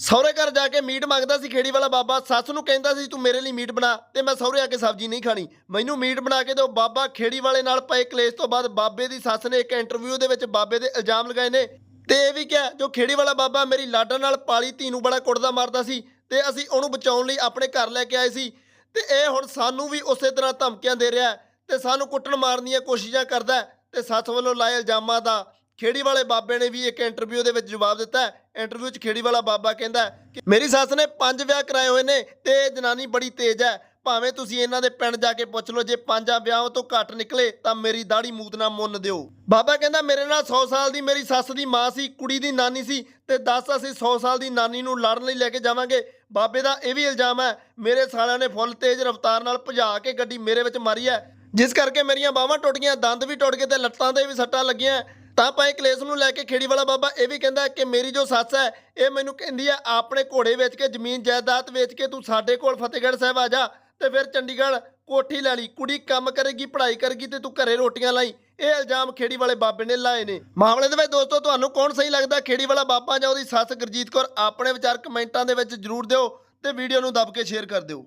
ਸਹੁਰੇ ਘਰ ਜਾ ਕੇ ਮੀਟ ਮੰਗਦਾ ਸੀ, ਖੇੜੀ ਵਾਲਾ ਬਾਬਾ ਸੱਸ ਨੂੰ ਕਹਿੰਦਾ ਸੀ, ਤੂੰ ਮੇਰੇ ਲਈ ਮੀਟ ਬਣਾ। ਤੇ ਮੈਂ ਸਹੁਰੇ ਆ ਕੇ ਸਬਜ਼ੀ ਨਹੀਂ ਖਾਣੀ। ਮੈਨੂੰ ਮੀਟ ਬਣਾ ਕੇ ਦਿਓ। ਬਾਬਾ ਖੇੜੀ ਵਾਲੇ ਨਾਲ ਪਏ ਕਲੇਸ਼ ਤੋਂ ਬਾਅਦ ਬਾਬੇ ਦੀ ਸੱਸ ਨੇ ਇੱਕ ਇੰਟਰਵਿਊ ਦੇ ਵਿੱਚ ਬਾਬੇ ਦੇ ਇਲਜ਼ਾਮ ਲਗਾਏ ਨੇ। ਤੇ ਇਹ ਵੀ ਕਿਹਾ, ਜੋ ਖੇੜੀ ਵਾਲਾ ਬਾਬਾ ਮੇਰੀ ਲਾਡਾਂ ਨਾਲ ਪਾਲੀ ਧੀ ਨੂੰ ਬੜਾ ਕੁੱਟਦਾ ਮਾਰਦਾ ਸੀ, ਤੇ ਅਸੀਂ ਉਹਨੂੰ ਬਚਾਉਣ ਲਈ ਆਪਣੇ ਘਰ ਲੈ ਕੇ ਆਏ ਸੀ। ਤੇ ਇਹ ਹੁਣ ਸਾਨੂੰ ਵੀ ਉਸੇ ਤਰ੍ਹਾਂ ਧਮਕੀਆਂ ਦੇ ਰਿਹਾ ਹੈ ਤੇ ਸਾਨੂੰ ਕੁੱਟਣ ਮਾਰਨ ਦੀਆਂ ਕੋਸ਼ਿਸ਼ਾਂ ਕਰਦਾ ਹੈ ਤੇ ਸੱਸ ਵੱਲੋਂ ਲਾਏ ਇਲਜ਼ਾਮਾਂ ਦਾ ਖੇੜੀ ਵਾਲੇ ਬਾਬੇ ਨੇ ਵੀ ਇੱਕ ਇੰਟਰਵਿਊ ਦੇ ਵਿੱਚ ਜਵਾਬ ਦਿੱਤਾ ਇੰਟਰਵਿਊ 'ਚ ਖੇੜੀ ਵਾਲਾ ਬਾਬਾ ਕਹਿੰਦਾ ਕਿ ਮੇਰੀ ਸੱਸ ਨੇ ਪੰਜ ਵਿਆਹ ਕਰਾਏ ਹੋਏ ਨੇ ਤੇ ਇਹ ਜਨਾਨੀ ਬੜੀ ਤੇਜ਼ ਹੈ। ਭਾਵੇਂ ਤੁਸੀਂ ਇਹਨਾਂ ਦੇ ਪਿੰਡ ਜਾ ਕੇ ਪੁੱਛ ਲਓ, ਜੇ ਪੰਜਾਂ ਵਿਆਹਾਂ ਤੋਂ ਘੱਟ ਨਿਕਲੇ ਤਾਂ ਮੇਰੀ ਦਾੜੀ ਮੂਤ ਨਾ ਮੁੰਨ ਦਿਓ। ਬਾਬਾ ਕਹਿੰਦਾ, ਮੇਰੇ ਨਾਲ 100 ਸਾਲ ਦੀ ਮੇਰੀ ਸੱਸ ਦੀ ਮਾਂ ਸੀ, ਕੁੜੀ ਦੀ ਨਾਨੀ ਸੀ ਤੇ 10 ਅਸੀਂ 100 ਸਾਲ ਦੀ ਨਾਨੀ ਨੂੰ ਲੜਨ ਲਈ ਲੈ ਕੇ ਜਾਵਾਂਗੇ। ਬਾਬੇ ਦਾ ਇਹ ਵੀ ਇਲਜ਼ਾਮ ਹੈ, ਮੇਰੇ ਸਾਲਿਆਂ ਨੇ ਫੁੱਲ ਤੇਜ਼ ਰਫ਼ਤਾਰ ਨਾਲ ਭਜਾ ਕੇ ਗੱਡੀ ਮੇਰੇ ਵਿੱਚ ਮਾਰੀ ਹੈ। ਜਿਸ ਕਰਕੇ ਮੇਰੀਆਂ ਬਾਹਾਂ ਟੁੱਟ ਗਈਆਂ, ਦੰਦ ਵੀ ਟੁੱਟ ਗਏ ਤੇ ਲੱਤਾਂ ਤੇ ਵੀ ਸੱਟਾਂ ਲੱਗੀਆਂ। ਤਾਂ ਭਾਈ ਕਲੇਸ਼ ਨੂੰ ਲੈ ਕੇ ਖੇੜੀ ਵਾਲਾ ਬਾਬਾ ਇਹ ਵੀ ਕਹਿੰਦਾ ਕਿ ਮੇਰੀ ਜੋ ਸੱਸ ਹੈ, ਇਹ ਮੈਨੂੰ ਕਹਿੰਦੀ ਹੈ, ਆਪਣੇ ਘੋੜੇ ਵੇਚ ਕੇ, ਜ਼ਮੀਨ, ਜਾਇਦਾਦ ਵੇਚ ਕੇ ਤੂੰ ਸਾਡੇ ਕੋਲ ਫਤਿਹਗੜ੍ਹ ਸਾਹਿਬ ਆ ਜਾ ਤੇ ਫਿਰ ਚੰਡੀਗੜ੍ਹ ਕੋਠੀ ਲੈ ਲਈ, ਕੁੜੀ ਕੰਮ ਕਰੇਗੀ, ਪੜ੍ਹਾਈ ਕਰੇਗੀ ਤੇ ਤੂੰ ਘਰੇ ਰੋਟੀਆਂ ਲਾਈ। ਇਹ ਇਲਜ਼ਾਮ ਖੇੜੀ ਵਾਲੇ ਬਾਬੇ ਨੇ ਲਾਏ ਨੇ। ਮਾਮਲੇ ਦੇ ਵਿੱਚ ਦੋਸਤੋ, ਤੁਹਾਨੂੰ ਕੌਣ ਸਹੀ ਲੱਗਦਾ, ਖੇੜੀ ਵਾਲਾ ਬਾਬਾ ਜਾਂ ਉਹਦੀ ਸੱਸ ਗੁਰਜੀਤ ਕੌਰ? ਆਪਣੇ ਵਿਚਾਰ ਕਮੈਂਟਾਂ ਦੇ ਵਿੱਚ ਜਰੂਰ ਦਿਓ ਤੇ ਵੀਡੀਓ ਨੂੰ ਦੱਬ ਕੇ ਸ਼ੇਅਰ ਕਰ ਦਿਓ।